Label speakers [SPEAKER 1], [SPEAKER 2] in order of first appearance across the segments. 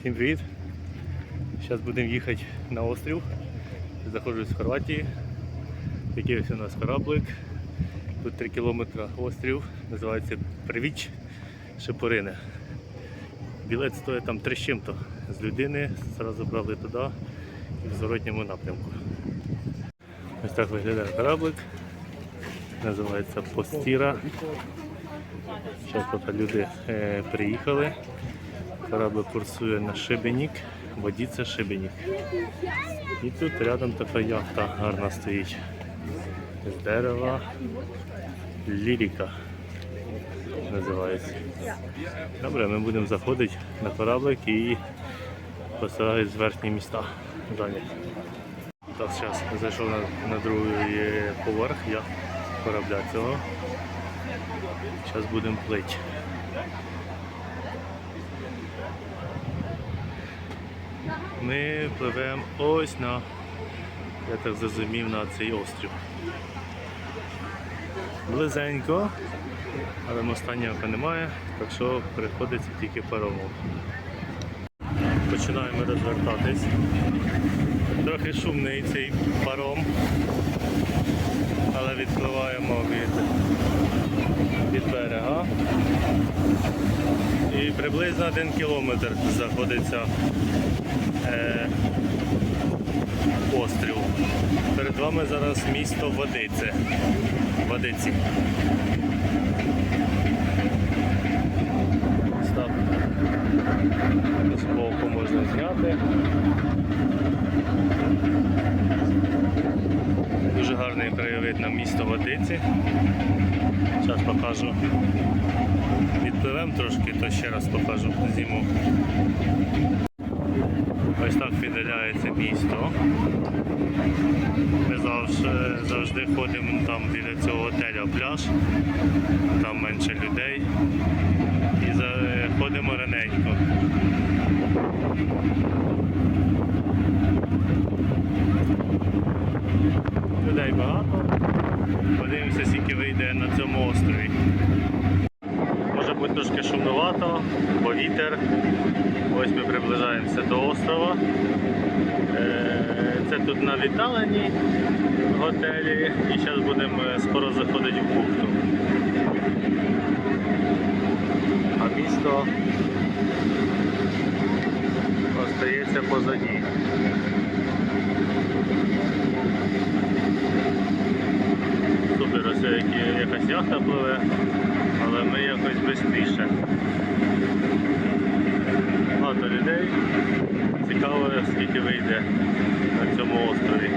[SPEAKER 1] Всім привіт! Зараз будемо їхати на острів. Заходжу з Хорватії. Такий ось у нас кораблик. Тут 3 кілометри острів, називається Привіч Шепорине. Білет стоїть там 3 з чим-то з людини, зразу брали туди і в зворотньому напрямку. Ось так виглядає кораблик. Називається Постіра. Зараз люди е, приїхали. Корабль курсує на Шибенік, водіться Шибенік. І тут рядом така яхта гарна стоїть. З дерева Ліріка називається. Добре, ми будемо заходити на кораблик і посилають з верхні міста зайняті. Так, зараз зайшов на, на другий поверх я корабля цього. Зараз будемо плити. Ми пливемо ось на, я так зрозумів, на цей острів. Близенько, але мостанняка немає, так що приходиться тільки паромом. Починаємо розвертатись. Трохи шумний цей паром, але відпливаємо від, від берега. І приблизно один кілометр знаходиться е, острів. Перед вами зараз місто Водице. Водиці. Ось так. З можна зняти. Дуже гарний краєвид на місто Водиці. Зараз покажу. Відпливемо трошки, то ще раз покажу зиму. Ось так віддаляється місто. Ми завжди, завжди ходимо там біля цього готеля пляж, там менше людей. І ходимо раненько. Людей багато. Подивимося, скільки вийде на цьому острові. Може трошки шумновато, бо вітер. Ось ми приближаємося до острова. Е, Це тут на віддаленні готелі і зараз будемо е, скоро заходити в бухту. А місто остається позаді. Супер, ось якась яхта пливе, але ми якось швидше. Багато людей. Цікаво, скільки вийде на цьому острові.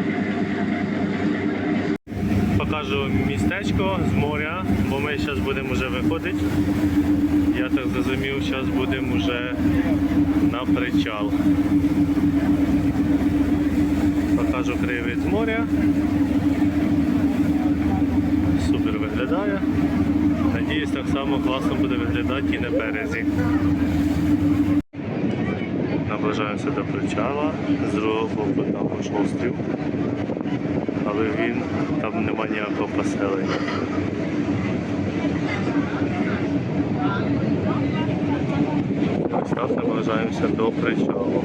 [SPEAKER 1] Покажу містечко з моря, бо ми зараз будемо вже виходити. Я так зрозумів, зараз будемо вже на причал. Покажу краєвид з моря. Супер виглядає. Само класно буде виглядати і на березі. Наближаємося до причала, з другого боку також острів, але він там нема ніякого поселення. Так наближаємося до причалу.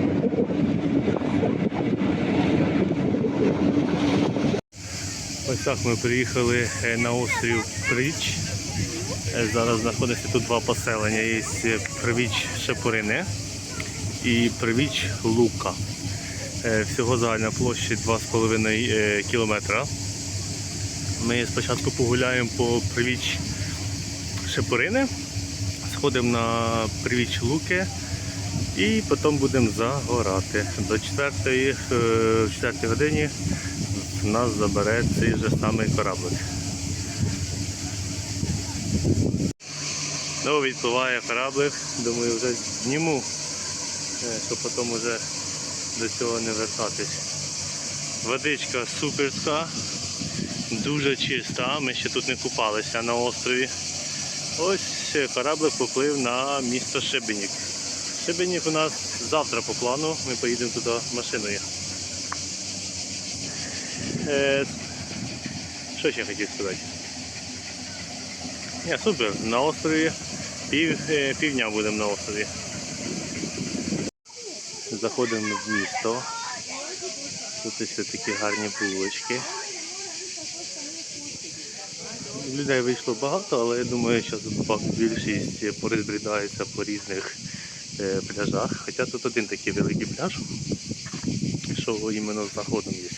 [SPEAKER 1] Ось так ми приїхали е, на острів Прич. Е, Зараз знаходиться тут два поселення. Є е, Привіч Шепорине і Привіч Лука. Е, Всього загальна площа 2,5 е, кілометра. Ми спочатку погуляємо по Привіч Шепорине, сходимо на Привіч Луки і потім будемо загорати. До 4, в 4 годині нас забере цей же самий кораблик. Ну, відпливає кораблик, думаю, вже зніму, е, щоб потім вже до цього не вертатись. Водичка суперська, дуже чиста, ми ще тут не купалися на острові. Ось кораблик поплив на місто Шебенік. Шебенік у нас завтра по плану, ми поїдемо туди машиною. Е, що ще хотів сказати? Ні, супер, на острові. Пів, е, півдня будемо на острові. Заходимо в місто. Тут ось такі гарні вулички. Людей вийшло багато, але я думаю, що більшість порозбрідається по різних е, пляжах. Хоча тут один такий великий пляж, що іменно заходом є.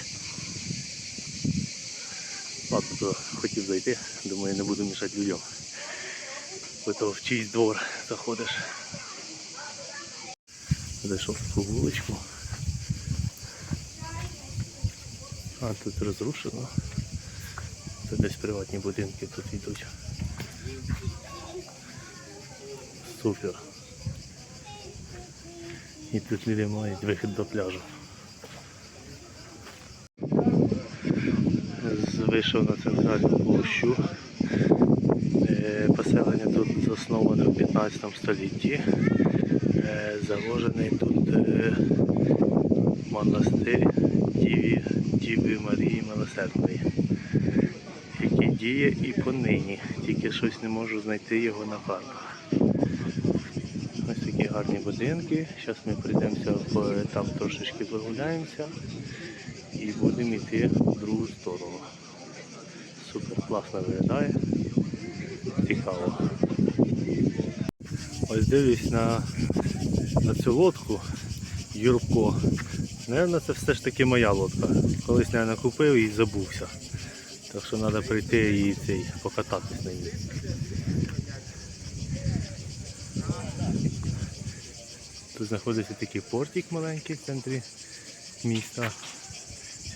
[SPEAKER 1] Ладно, то хотів зайти, думаю, не буду мішати людям. То в чийсь двор заходиш. Зайшов в таку вуличку. А тут розрушено. Це десь приватні будинки тут йдуть. Супер. І тут люди мають вихід до пляжу. Вийшов на центральну площу. Засноване в 15 столітті. Е, Заложений тут е, монастир Діві, Діви Марії Милосердної, який діє і понині. Тільки щось не можу знайти його на картах. Ось такі гарні будинки. Зараз ми прийдемося там трошечки прогуляємося і будемо йти в другу сторону. Супер класно виглядає. Цікаво. Дивлюсь на, на цю лодку Юрко. Наверно, це все ж таки моя лодка. Колись, наверное, купив і забувся. Так що треба прийти і цей, покататись на ній. Тут знаходиться такий портик маленький в центрі міста.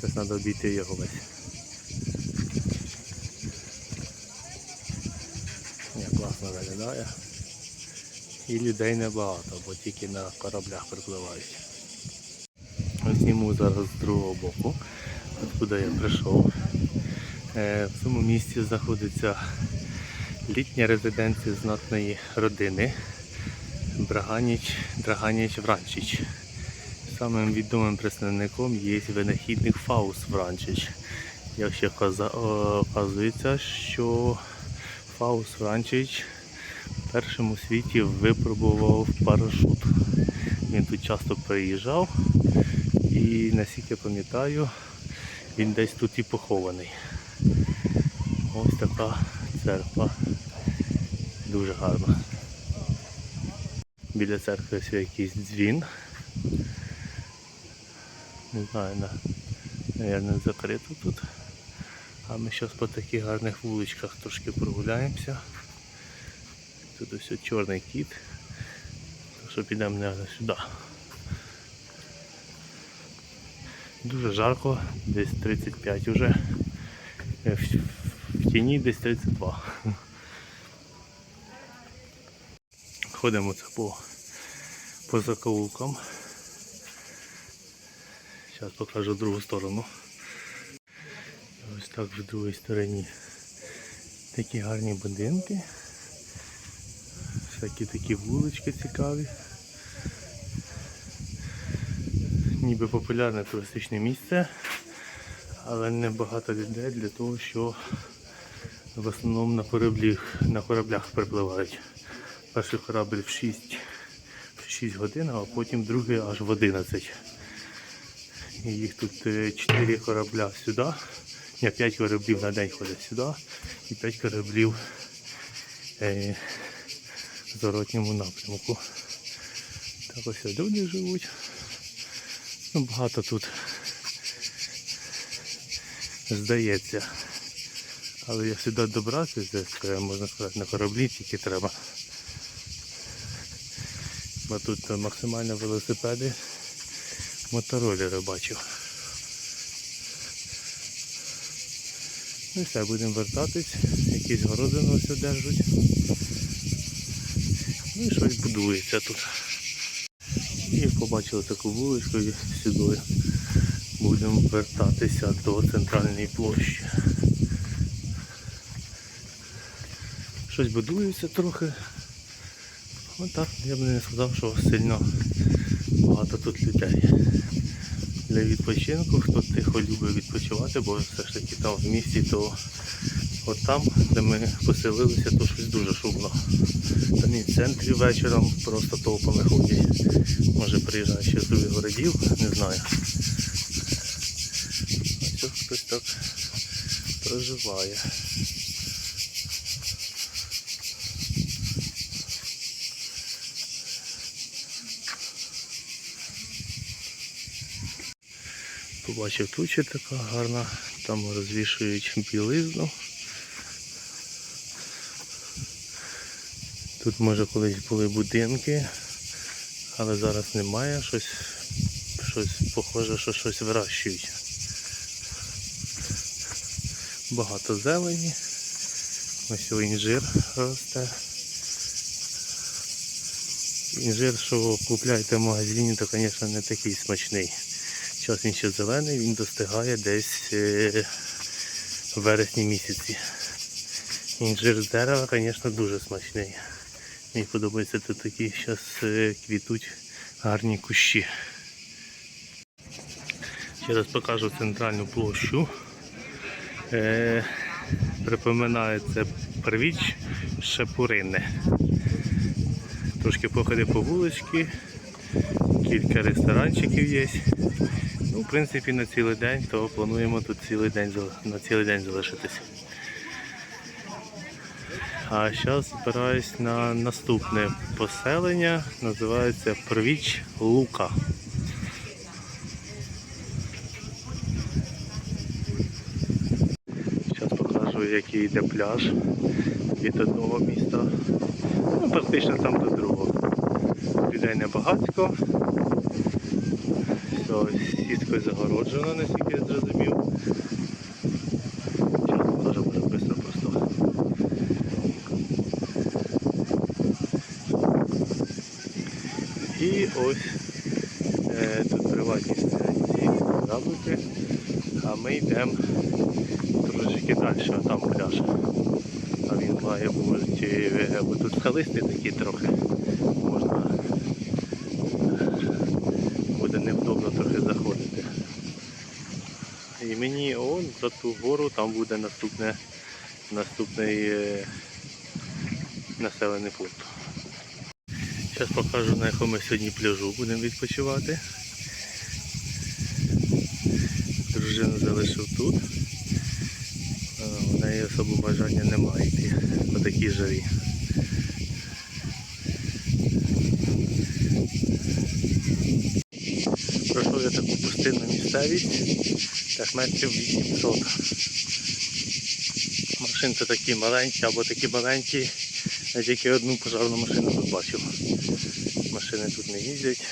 [SPEAKER 1] Зараз треба обійти його весь. Ні, класно виглядає. І людей небагато, бо тільки на кораблях припливають. Зніму зараз з другого боку, откуда я прийшов. Е, В цьому місці знаходиться літня резиденція знатної родини Браганіч, Драганіч Вранчич. Самим відомим представником є винахідник Фаус Вранчич. Як ще оказується, що Фаус Вранчич першим у світі випробував парашут. Він тут часто приїжджав і наскільки пам'ятаю, він десь тут і похований. Ось така церква. Дуже гарна. Біля церкви ось якийсь дзвін. Не знаю, на, наверное, закрито тут. А ми зараз по таких гарних вуличках трошки прогуляємося. Тут ось чорний кіт. Так що підемо наверное, сюди. Дуже жарко, десь 35 вже. Е, В, в тіні десь 32. Ходимо це по, по закоулкам. Зараз покажу другу сторону. Ось так в другій стороні. Такі гарні будинки. Всякі такі вулички цікаві. Ніби популярне туристичне місце, але не багато людей для того, що в основному на кораблях, на кораблях припливають. Перший корабль в 6, в 6 годин, а потім другий аж в 11. І їх тут 4 корабля сюди. Ні, 5 кораблів на день ходять сюди і 5 кораблів е, зворотньому напрямку. Так ось люди живуть. Ну, багато тут здається. Але як сюди добратися, це можна сказати на кораблі тільки треба. Бо тут максимально велосипеди, моторолери бачу. Ну і все, будемо вертатись, якісь городини ось одержуть. І щось будується тут. І побачили таку вуличку і сюди будемо вертатися до центральної площі. Щось будується трохи. Отак, я б не сказав, що сильно багато тут людей. Для відпочинку, хто тихо любить відпочивати, бо все ж таки там в місті, то От там, де ми поселилися, то щось дуже шумно. Там і в центрі вечором просто толпами ходять. Може приїжджає ще з других городів, не знаю. Ось ось хтось так проживає. Побачив туча така гарна, там розвішують білизну. Тут може колись були будинки, але зараз немає, щось, щось похоже, що щось вирощують. Багато зелені. Ось інжир росте. Інжир, що купляєте в магазині, то, звісно, не такий смачний. Зараз він ще зелений, він достигає десь е, в вересні місяці. Інжир з дерева, звісно, дуже смачний. Мені подобається тут такі зараз квітуть гарні кущі. Ще раз покажу центральну площу. Е, припоминає це первіч Шепурине. Трошки походи по вуличці, кілька ресторанчиків є. Ну, в принципі, на цілий день, то плануємо тут цілий день, на цілий день залишитися. А зараз збираюсь на наступне поселення, називається Провіч Лука. Зараз покажу, який йде пляж від одного міста. Ну, практично там до другого. Людей небагатько. Все, сіткою загороджено, наскільки я зрозумів. Зараз покажу, може швидко просто. І ось е, тут приватні стоять яблуки, а ми йдемо трошки далі, там пляж. А він має бути, бо тут скалисті такі трохи. Можна буде невдобно трохи заходити. І мені он за ту гору там буде наступне, наступний е, населений пункт. Зараз покажу на якому сьогодні пляжу будемо відпочивати. Дружину залишив тут. У неї особо бажання немає йти по такій жарі. Пройшов я таку пустинну місцевість, так метрів 800. Машинки такі маленькі або такі маленькі, я тільки одну пожарну машину тут бачив. Машини тут не їздять.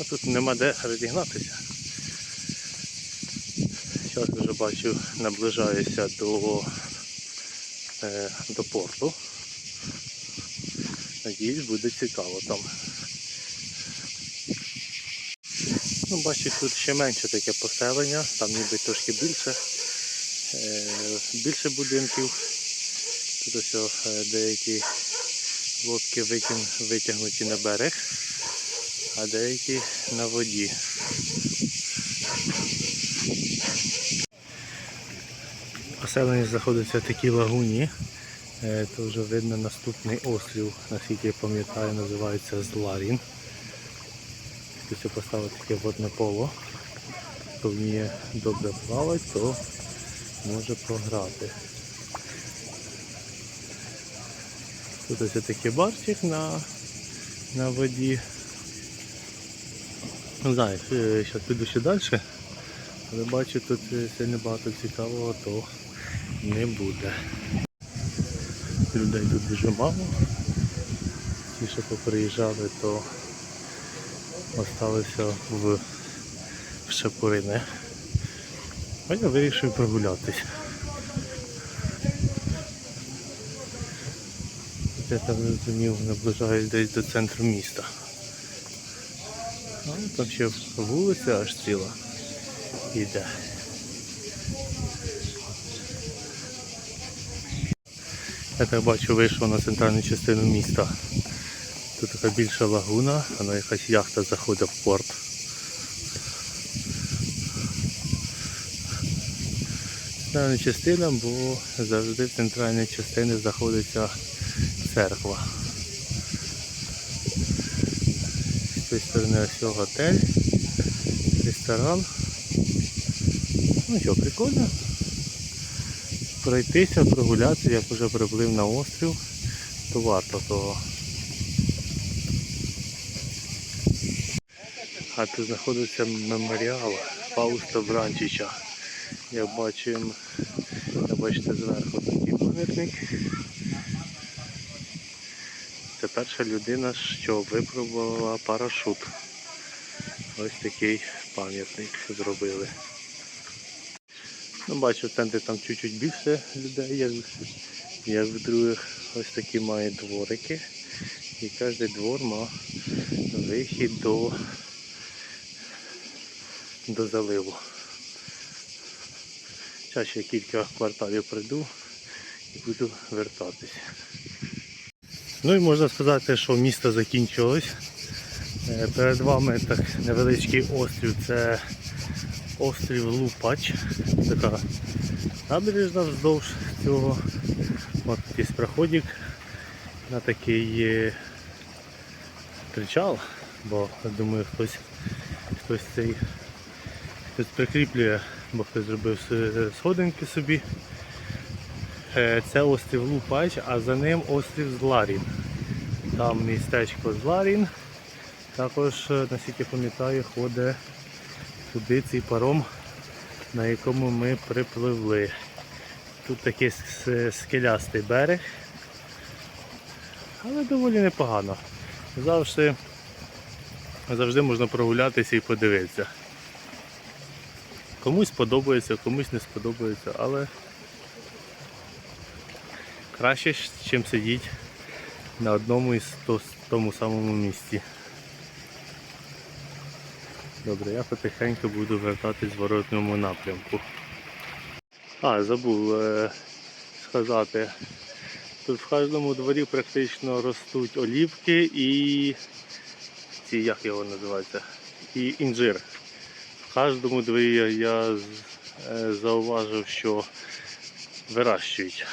[SPEAKER 1] А тут нема де розігнатися. Зараз вже бачу, наближаюся до, е, до порту. Надіюсь, буде цікаво там. Ну, бачу, тут ще менше таке поселення, там ніби трошки більше, е, більше будинків. Тут ось е, деякі лодки витягнуті на берег, а деякі на воді. Поселення знаходиться в такій лагуні. Е, То вже видно наступний острів, наскільки я пам'ятаю, називається Зларін. Якщо поставити таке водне поло, хто вміє добре плавати, то може пограти. Тут ось такий барчик на, на воді. Не знаю, зараз піду ще далі, але бачу тут е, сильно багато цікавого, то не буде. Людей тут дуже мало. Ті, що поприїжджали, то осталися в, в Шапурине. А я вирішив прогулятись. Я там розумів, наближаюсь десь до центру міста. А там ще вулиця аж ціла іде. Я так бачу, вийшов на центральну частину міста. Тут така більша лагуна, вона якась яхта заходить в порт. центральна частина, бо завжди в центральній частині знаходиться церква. З цієї сторони ось готель, ресторан. Ну що, прикольно. Пройтися, прогулятися, як вже приплив на острів, то варто того. А тут знаходиться меморіал Фауста Бранчича. Як бачимо, бачите зверху такий пам'ятник. Перша людина, що випробувала парашут. Ось такий пам'ятник зробили. Ну, бачу, в там чуть-чуть більше людей, як, як в других. Ось такі мають дворики. І кожен двор має вихід до, до заливу. Зараз ще кілька кварталів прийду і буду вертатись. Ну і можна сказати, що місто закінчилось. Е, Перед вами так невеличкий острів. Це острів Лупач. Така набережна вздовж цього. От є проходик на такий причал, бо думаю хтось, хтось цей хтось прикріплює, бо хтось зробив сходинки собі. Е, Це острів Лупач, а за ним острів Зларін. Там містечко Зларін. Також, е, наскільки пам'ятаю, ходить туди цей паром, на якому ми припливли. Тут такий скелястий берег, але доволі непогано. Завжди, завжди можна прогулятися і подивитися. Комусь подобається, комусь не сподобається, але краще, ніж сидіти на одному із тому самому місці. Добре, я потихеньку буду вертатись в воротному напрямку. А, забув е, сказати. Тут в кожному дворі практично ростуть олівки і ці, як його називається, і інжир. В кожному дворі я, я е, зауважив, що вирощують.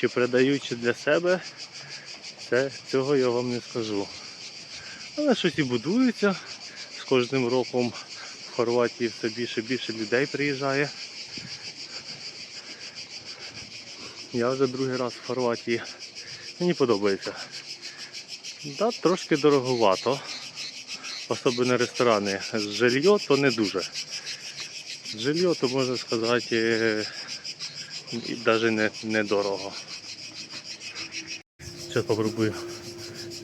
[SPEAKER 1] Чи продають чи для себе, це, цього я вам не скажу. Але щось і будується. З кожним роком в Хорватії все більше і більше людей приїжджає. Я вже другий раз в Хорватії. Мені подобається. Да, трошки дороговато. Особливо ресторани. Жилье то не дуже. Жилье то можна сказати і навіть не, недорого. Зараз спробую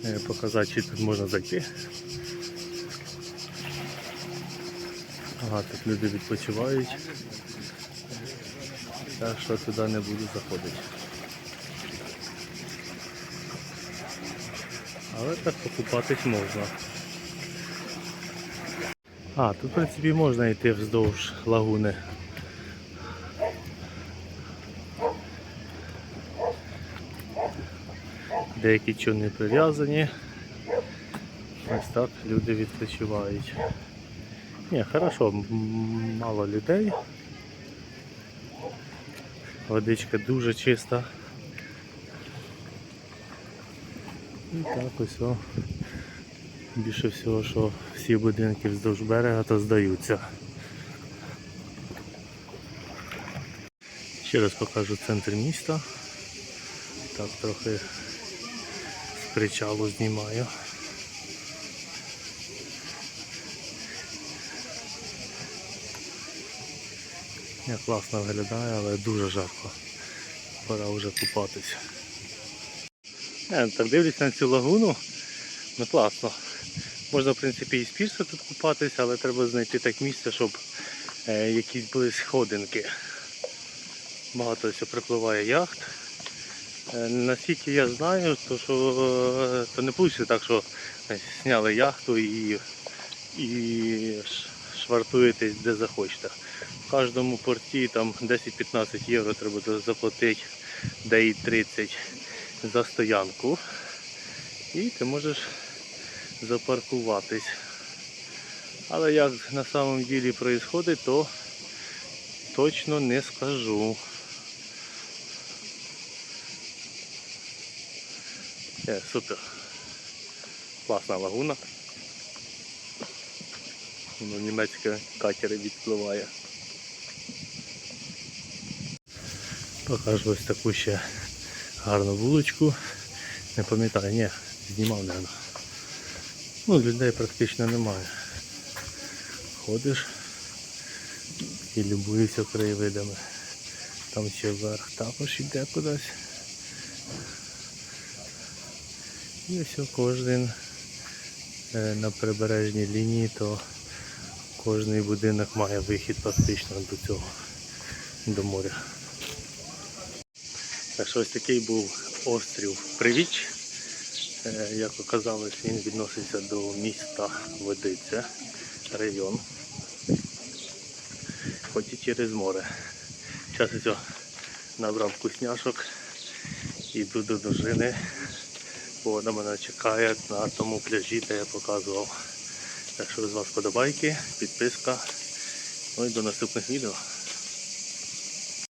[SPEAKER 1] е, показати, чи тут можна зайти. Ага, тут люди відпочивають. Так що туди не буду заходити. Але так покупатись можна. А, тут в принципі можна йти вздовж лагуни. Деякі човни прив'язані. Ось так люди відпочивають. Ні, хорошо, мало людей. Водичка дуже чиста. І так ось о. Більше всього, що всі будинки вздовж берега то здаються. Ще раз покажу центр міста. Так трохи причалу знімаю. Я класно виглядає, але дуже жарко. Пора вже купатися. Я так дивлюсь на цю лагуну. Ну класно. Можна в принципі і з пірса тут купатися, але треба знайти так місце, щоб е, якісь були сходинки. Багато ось припливає яхт. Е, наскільки я знаю, то, що, е, то не вийде так, що е, зняли яхту і, і швартуєтесь де захочете. В кожному порті там 10-15 євро треба заплатити, де і 30 за стоянку. І ти можеш запаркуватись. Але як на самом ділі відбувається, то, точно не скажу. Е, супер. Класна лагуна. Воно німецьке катери відпливає. Покажу ось таку ще гарну вуличку. Не пам'ятаю, ні, знімав, мабуть. Ну, людей практично немає. Ходиш і любуєшся краєвидами. Там ще вверх також йде кудись. І ось кожен е, на прибережній лінії, то кожний будинок має вихід практично до цього, до моря. Так що ось такий був острів Привіч. Е, Як оказалось, він відноситься до міста Водиця, район. Хоч і через море. Зараз ось набрав вкусняшок, іду до дружини, бо вона мене чекає на тому пляжі, де я показував. Так що з вас подобайки, підписка. Ну і до наступних відео.